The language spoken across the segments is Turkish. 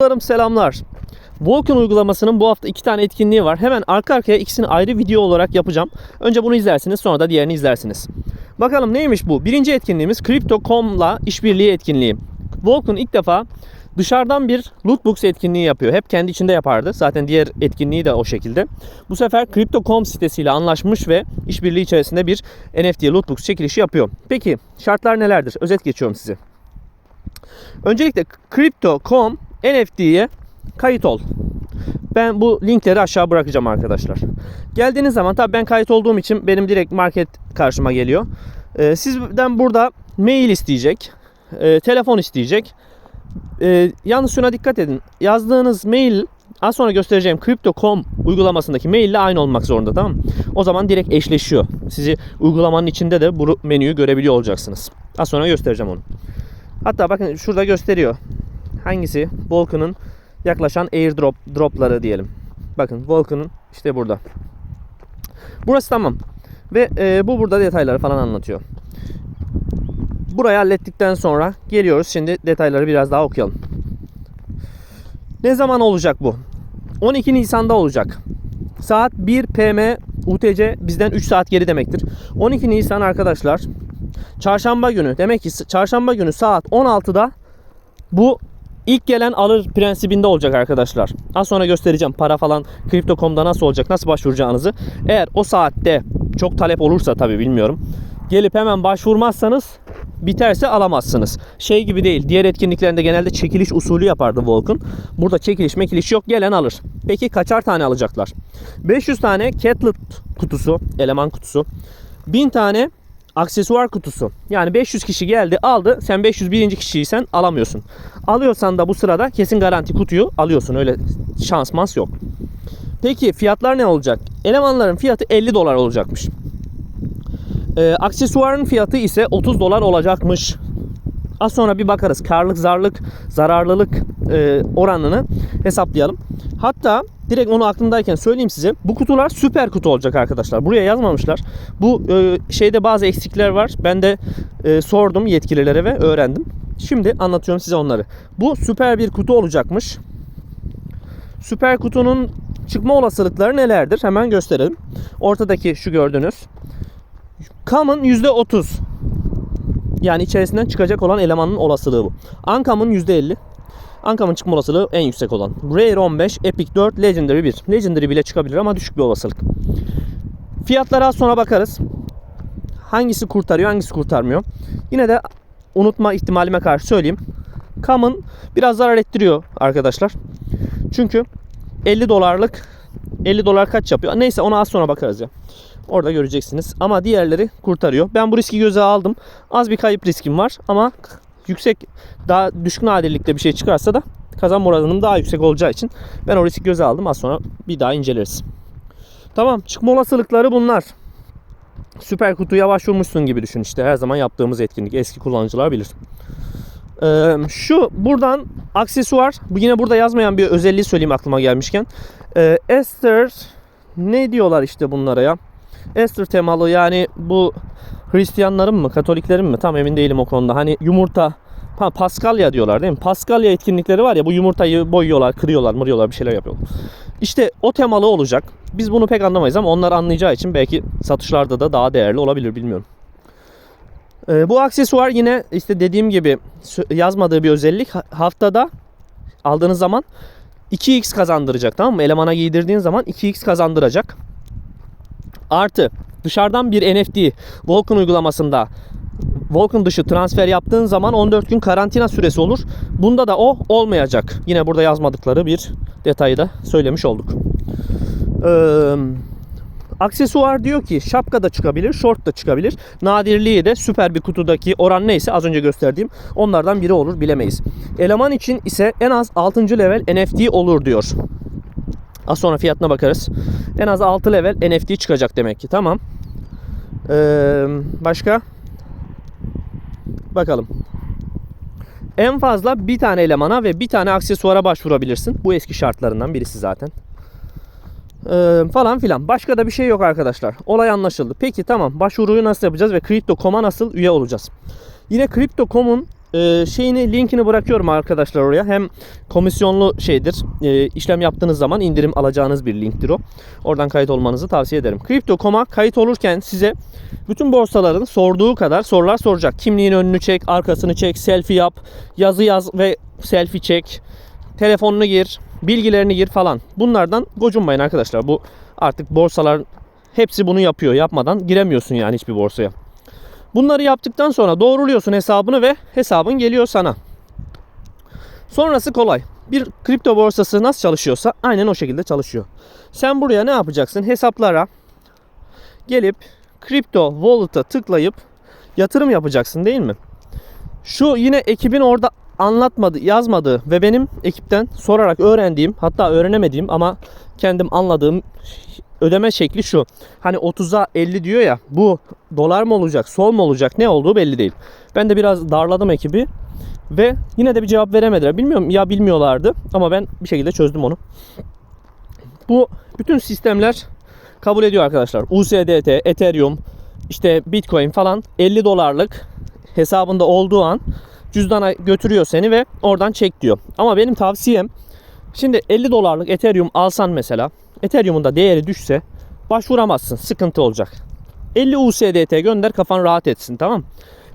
Dostlarım selamlar. Vulkan uygulamasının bu hafta iki tane etkinliği var. Hemen arka arkaya ikisini ayrı video olarak yapacağım. Önce bunu izlersiniz sonra da diğerini izlersiniz. Bakalım neymiş bu? Birinci etkinliğimiz Crypto.com'la işbirliği etkinliği. Vulkan ilk defa dışarıdan bir lootbox etkinliği yapıyor. Hep kendi içinde yapardı. Zaten diğer etkinliği de o şekilde. Bu sefer Crypto.com sitesiyle anlaşmış ve işbirliği içerisinde bir NFT lootbox çekilişi yapıyor. Peki şartlar nelerdir? Özet geçiyorum size. Öncelikle Crypto.com NFT'ye kayıt ol. Ben bu linkleri aşağı bırakacağım arkadaşlar. Geldiğiniz zaman tabii ben kayıt olduğum için benim direkt market karşıma geliyor. Ee, sizden burada mail isteyecek, e, telefon isteyecek. Ee, yalnız şuna dikkat edin. Yazdığınız mail az sonra göstereceğim Crypto.com uygulamasındaki mail ile aynı olmak zorunda tamam mı? O zaman direkt eşleşiyor. Sizi uygulamanın içinde de bu menüyü görebiliyor olacaksınız. Az sonra göstereceğim onu. Hatta bakın şurada gösteriyor. Hangisi? Vulcan'ın yaklaşan airdrop dropları diyelim. Bakın Vulcan'ın işte burada. Burası tamam. Ve e, bu burada detayları falan anlatıyor. Burayı hallettikten sonra geliyoruz. Şimdi detayları biraz daha okuyalım. Ne zaman olacak bu? 12 Nisan'da olacak. Saat 1 PM UTC bizden 3 saat geri demektir. 12 Nisan arkadaşlar çarşamba günü demek ki çarşamba günü saat 16'da bu ilk gelen alır prensibinde olacak arkadaşlar. Az sonra göstereceğim para falan Crypto.com'da nasıl olacak, nasıl başvuracağınızı. Eğer o saatte çok talep olursa tabii bilmiyorum. Gelip hemen başvurmazsanız biterse alamazsınız. Şey gibi değil. Diğer etkinliklerinde genelde çekiliş usulü yapardı Vulcan. Burada çekiliş mekiliş yok. Gelen alır. Peki kaçar tane alacaklar? 500 tane Catlet kutusu, eleman kutusu. 1000 tane aksesuar kutusu. Yani 500 kişi geldi aldı. Sen 501. kişiysen alamıyorsun. Alıyorsan da bu sırada kesin garanti kutuyu alıyorsun. Öyle şans mans yok. Peki fiyatlar ne olacak? Elemanların fiyatı 50 dolar olacakmış. Ee, aksesuarın fiyatı ise 30 dolar olacakmış. Az sonra bir bakarız. Karlık, zarlık, zararlılık e, oranını hesaplayalım. Hatta direkt onu aklımdayken söyleyeyim size. Bu kutular süper kutu olacak arkadaşlar. Buraya yazmamışlar. Bu e, şeyde bazı eksikler var. Ben de e, sordum yetkililere ve öğrendim. Şimdi anlatıyorum size onları. Bu süper bir kutu olacakmış. Süper kutunun çıkma olasılıkları nelerdir? Hemen gösterelim. Ortadaki şu gördüğünüz. Common %30. Yani içerisinden çıkacak olan elemanın olasılığı bu. Uncommon %50. Uncommon çıkma olasılığı en yüksek olan. Rare 15, Epic 4, Legendary 1. Legendary bile çıkabilir ama düşük bir olasılık. Fiyatlara sonra bakarız. Hangisi kurtarıyor, hangisi kurtarmıyor. Yine de unutma ihtimalime karşı söyleyeyim. Common biraz zarar ettiriyor arkadaşlar. Çünkü 50 dolarlık 50 dolar kaç yapıyor? Neyse ona az sonra bakarız ya. Orada göreceksiniz. Ama diğerleri kurtarıyor. Ben bu riski göze aldım. Az bir kayıp riskim var ama yüksek daha düşük nadirlikte bir şey çıkarsa da kazanma oranım daha yüksek olacağı için ben o riski göze aldım. Az sonra bir daha inceleriz. Tamam çıkma olasılıkları bunlar. Süper kutuya başvurmuşsun gibi düşün işte her zaman yaptığımız etkinlik. Eski kullanıcılar bilir. Ee, şu buradan aksesuar bu yine burada yazmayan bir özelliği söyleyeyim aklıma gelmişken. Ee, Esther ne diyorlar işte bunlara ya? Esther temalı yani bu Hristiyanların mı Katoliklerin mi tam emin değilim o konuda. Hani yumurta ha, Paskalya diyorlar değil mi? Paskalya etkinlikleri var ya bu yumurtayı boyuyorlar, kırıyorlar, mırıyorlar bir şeyler yapıyorlar. İşte o temalı olacak. Biz bunu pek anlamayız ama onlar anlayacağı için belki satışlarda da daha değerli olabilir bilmiyorum. Ee, bu aksesuar yine işte dediğim gibi yazmadığı bir özellik. Ha- Haftada aldığınız zaman 2x kazandıracak tamam mı? Elemana giydirdiğin zaman 2x kazandıracak. Artı dışarıdan bir NFT Vulcan uygulamasında Vulcan dışı transfer yaptığın zaman 14 gün karantina süresi olur. Bunda da o olmayacak. Yine burada yazmadıkları bir detayı da söylemiş olduk. Ee, aksesuar diyor ki şapka da çıkabilir, short da çıkabilir. Nadirliği de süper bir kutudaki oran neyse az önce gösterdiğim onlardan biri olur bilemeyiz. Eleman için ise en az 6. level NFT olur diyor. Az sonra fiyatına bakarız. En az 6 level NFT çıkacak demek ki. Tamam. Ee, başka? Bakalım. En fazla bir tane elemana ve bir tane aksesuara başvurabilirsin. Bu eski şartlarından birisi zaten. Ee, falan filan. Başka da bir şey yok arkadaşlar. Olay anlaşıldı. Peki tamam. Başvuruyu nasıl yapacağız ve Crypto.com'a nasıl üye olacağız? Yine Crypto.com'un e, şeyini linkini bırakıyorum arkadaşlar oraya. Hem komisyonlu şeydir. E, işlem yaptığınız zaman indirim alacağınız bir linktir o. Oradan kayıt olmanızı tavsiye ederim. Crypto.com'a kayıt olurken size bütün borsaların sorduğu kadar sorular soracak. Kimliğin önünü çek, arkasını çek, selfie yap, yazı yaz ve selfie çek. Telefonunu gir, bilgilerini gir falan. Bunlardan gocunmayın arkadaşlar. Bu artık borsalar hepsi bunu yapıyor. Yapmadan giremiyorsun yani hiçbir borsaya. Bunları yaptıktan sonra doğruluyorsun hesabını ve hesabın geliyor sana. Sonrası kolay. Bir kripto borsası nasıl çalışıyorsa aynen o şekilde çalışıyor. Sen buraya ne yapacaksın? Hesaplara gelip kripto wallet'a tıklayıp yatırım yapacaksın değil mi? Şu yine ekibin orada anlatmadı, yazmadığı ve benim ekipten sorarak öğrendiğim, hatta öğrenemediğim ama kendim anladığım ödeme şekli şu. Hani 30'a 50 diyor ya. Bu dolar mı olacak, sol mu olacak, ne olduğu belli değil. Ben de biraz darladım ekibi ve yine de bir cevap veremediler. Bilmiyorum ya bilmiyorlardı ama ben bir şekilde çözdüm onu. Bu bütün sistemler kabul ediyor arkadaşlar. USDT, Ethereum, işte Bitcoin falan 50 dolarlık hesabında olduğu an cüzdana götürüyor seni ve oradan çek diyor. Ama benim tavsiyem şimdi 50 dolarlık Ethereum alsan mesela Ethereum'un da değeri düşse başvuramazsın. Sıkıntı olacak. 50 USDT gönder kafan rahat etsin tamam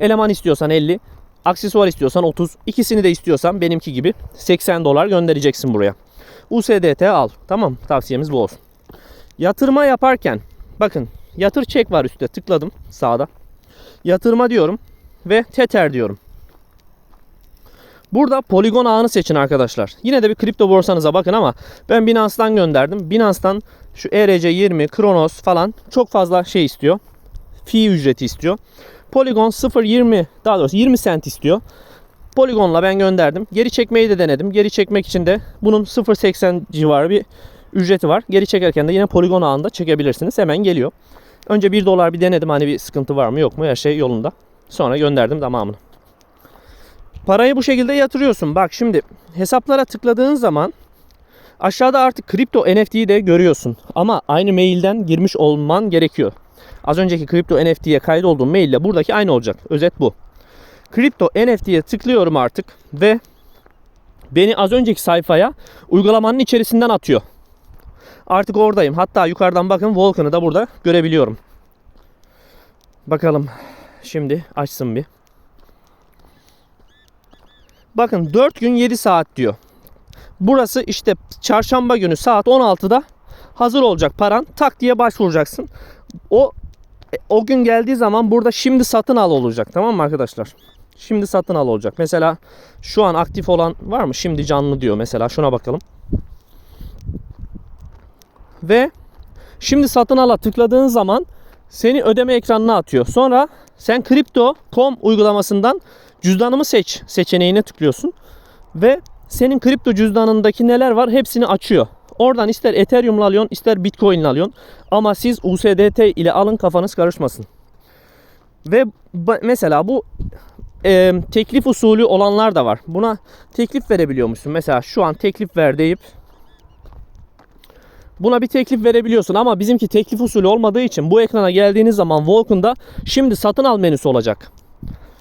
Eleman istiyorsan 50, aksesuar istiyorsan 30, ikisini de istiyorsan benimki gibi 80 dolar göndereceksin buraya. USDT al. Tamam tavsiyemiz bu olsun. Yatırma yaparken bakın yatır çek var üstte tıkladım sağda. Yatırma diyorum ve Tether diyorum. Burada poligon ağını seçin arkadaşlar. Yine de bir kripto borsanıza bakın ama ben Binance'dan gönderdim. Binance'dan şu E ERC20, Kronos falan çok fazla şey istiyor. Fee ücreti istiyor. Polygon 0.20 daha doğrusu 20 cent istiyor. Polygon'la ben gönderdim. Geri çekmeyi de denedim. Geri çekmek için de bunun 0.80 civarı bir ücreti var. Geri çekerken de yine Polygon ağında çekebilirsiniz. Hemen geliyor. Önce 1 dolar bir denedim hani bir sıkıntı var mı yok mu her şey yolunda. Sonra gönderdim tamamını. Parayı bu şekilde yatırıyorsun. Bak şimdi hesaplara tıkladığın zaman aşağıda artık kripto NFT'yi de görüyorsun. Ama aynı mailden girmiş olman gerekiyor. Az önceki kripto NFT'ye kaydolduğum maille buradaki aynı olacak. Özet bu. Kripto NFT'ye tıklıyorum artık ve beni az önceki sayfaya uygulamanın içerisinden atıyor. Artık oradayım. Hatta yukarıdan bakın Volkan'ı da burada görebiliyorum. Bakalım. Şimdi açsın bir. Bakın 4 gün 7 saat diyor. Burası işte çarşamba günü saat 16'da hazır olacak paran. Tak diye başvuracaksın. O o gün geldiği zaman burada şimdi satın al olacak. Tamam mı arkadaşlar? Şimdi satın al olacak. Mesela şu an aktif olan var mı? Şimdi canlı diyor mesela. Şuna bakalım. Ve şimdi satın ala tıkladığın zaman seni ödeme ekranına atıyor. Sonra sen Crypto.com uygulamasından cüzdanımı seç seçeneğine tıklıyorsun. Ve senin kripto cüzdanındaki neler var hepsini açıyor. Oradan ister Ethereum'la alıyorsun ister Bitcoin'le alıyorsun. Ama siz USDT ile alın kafanız karışmasın. Ve mesela bu e, teklif usulü olanlar da var. Buna teklif verebiliyor musun? Mesela şu an teklif ver deyip Buna bir teklif verebiliyorsun ama bizimki teklif usulü olmadığı için bu ekrana geldiğiniz zaman Vulcan'da şimdi satın al menüsü olacak.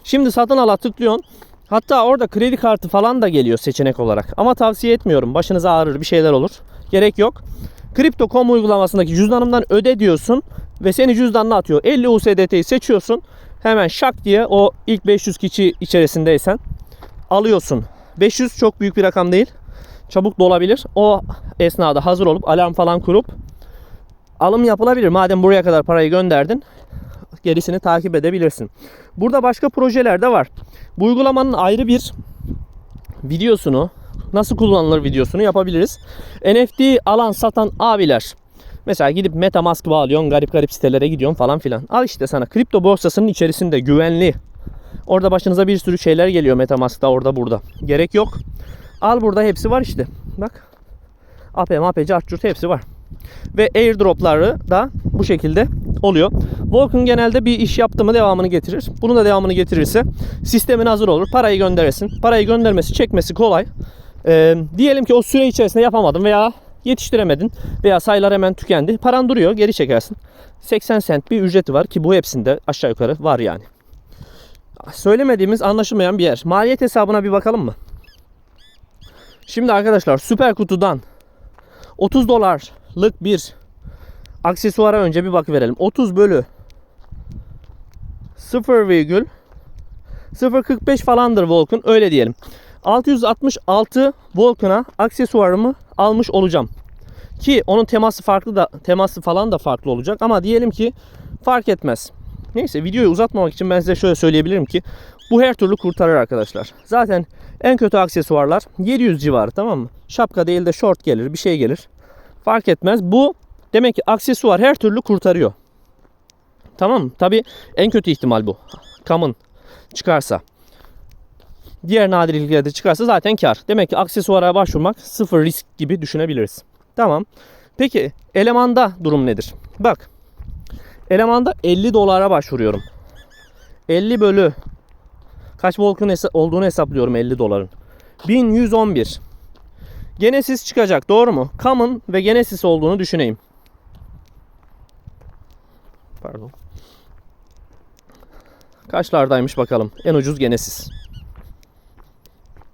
Şimdi satın ala tıklıyorsun. Hatta orada kredi kartı falan da geliyor seçenek olarak. Ama tavsiye etmiyorum. Başınıza ağrır bir şeyler olur. Gerek yok. Crypto.com uygulamasındaki cüzdanımdan öde diyorsun ve seni cüzdanına atıyor. 50 USDT'yi seçiyorsun. Hemen şak diye o ilk 500 kişi içerisindeysen alıyorsun. 500 çok büyük bir rakam değil. Çabuk dolabilir. O esnada hazır olup alarm falan kurup alım yapılabilir. Madem buraya kadar parayı gönderdin gerisini takip edebilirsin. Burada başka projeler de var. Bu uygulamanın ayrı bir videosunu nasıl kullanılır videosunu yapabiliriz. NFT alan satan abiler Mesela gidip Metamask bağlıyorsun, garip garip sitelere gidiyorsun falan filan. Al işte sana kripto borsasının içerisinde güvenli. Orada başınıza bir sürü şeyler geliyor Metamask'ta orada burada. Gerek yok. Al burada hepsi var işte. Bak. AP, MAP, Cartçurt hepsi var. Ve airdropları da bu şekilde oluyor. Vulcan genelde bir iş yaptı mı devamını getirir. Bunun da devamını getirirse sistemin hazır olur. Parayı gönderesin. Parayı göndermesi, çekmesi kolay. Ee, diyelim ki o süre içerisinde yapamadın veya yetiştiremedin veya sayılar hemen tükendi. Paran duruyor, geri çekersin. 80 sent bir ücreti var ki bu hepsinde aşağı yukarı var yani. söylemediğimiz anlaşılmayan bir yer. Maliyet hesabına bir bakalım mı? Şimdi arkadaşlar süper kutudan 30 dolarlık bir aksesuara önce bir bak verelim. 30 bölü 0,045 falandır Volk'un öyle diyelim. 666 Volk'una aksesuarımı almış olacağım. Ki onun teması farklı da teması falan da farklı olacak ama diyelim ki fark etmez. Neyse videoyu uzatmamak için ben size şöyle söyleyebilirim ki bu her türlü kurtarır arkadaşlar. Zaten en kötü aksesuarlar 700 civarı tamam mı? Şapka değil de short gelir bir şey gelir. Fark etmez. Bu demek ki aksesuar her türlü kurtarıyor. Tamam mı? Tabi en kötü ihtimal bu. Common çıkarsa. Diğer nadirliklerde çıkarsa zaten kar. Demek ki aksesuara başvurmak sıfır risk gibi düşünebiliriz. Tamam. Peki elemanda durum nedir? Bak. Elemanda 50 dolara başvuruyorum. 50 bölü kaç volkun olduğunu hesaplıyorum 50 doların. 1111. Genesis çıkacak doğru mu? Common ve Genesis olduğunu düşüneyim. Pardon. Kaçlardaymış bakalım. En ucuz Genesis.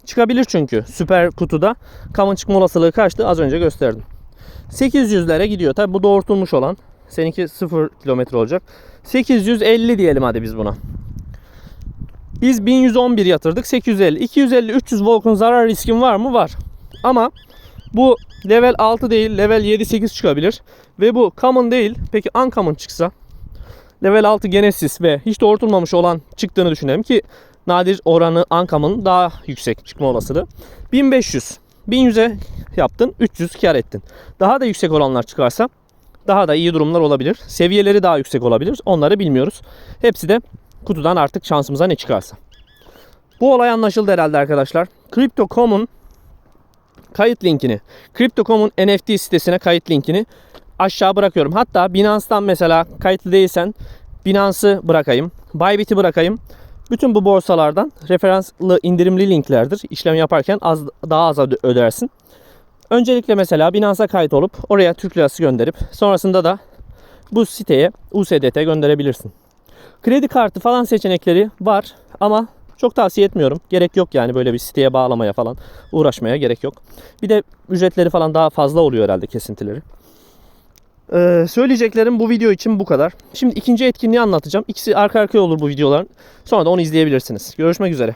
Çıkabilir çünkü. Süper kutuda common çıkma olasılığı kaçtı? Az önce gösterdim. 800'lere gidiyor. Tabi bu doğrultulmuş olan. Seninki 0 kilometre olacak. 850 diyelim hadi biz buna. Biz 1111 yatırdık. 850. 250 300 volkun zarar riskin var mı? Var. Ama bu level 6 değil, level 7 8 çıkabilir ve bu common değil. Peki uncommon çıksa level 6 Genesis ve hiç doğrultulmamış olan çıktığını düşünelim ki nadir oranı uncommon daha yüksek çıkma olasılığı. 1500. 1100'e yaptın, 300 kar ettin. Daha da yüksek olanlar çıkarsa daha da iyi durumlar olabilir. Seviyeleri daha yüksek olabilir. Onları bilmiyoruz. Hepsi de kutudan artık şansımıza ne çıkarsa. Bu olay anlaşıldı herhalde arkadaşlar. Crypto.com'un kayıt linkini, Crypto.com'un NFT sitesine kayıt linkini aşağı bırakıyorum. Hatta Binance'dan mesela kayıtlı değilsen Binance'ı bırakayım. Bybit'i bırakayım. Bütün bu borsalardan referanslı indirimli linklerdir. İşlem yaparken az daha az öde- ödersin. Öncelikle mesela Binance'a kayıt olup oraya Türk lirası gönderip sonrasında da bu siteye USDT gönderebilirsin. Kredi kartı falan seçenekleri var ama çok tavsiye etmiyorum. Gerek yok yani böyle bir siteye bağlamaya falan uğraşmaya gerek yok. Bir de ücretleri falan daha fazla oluyor herhalde kesintileri. Ee, söyleyeceklerim bu video için bu kadar. Şimdi ikinci etkinliği anlatacağım. İkisi arka arkaya olur bu videoların. Sonra da onu izleyebilirsiniz. Görüşmek üzere.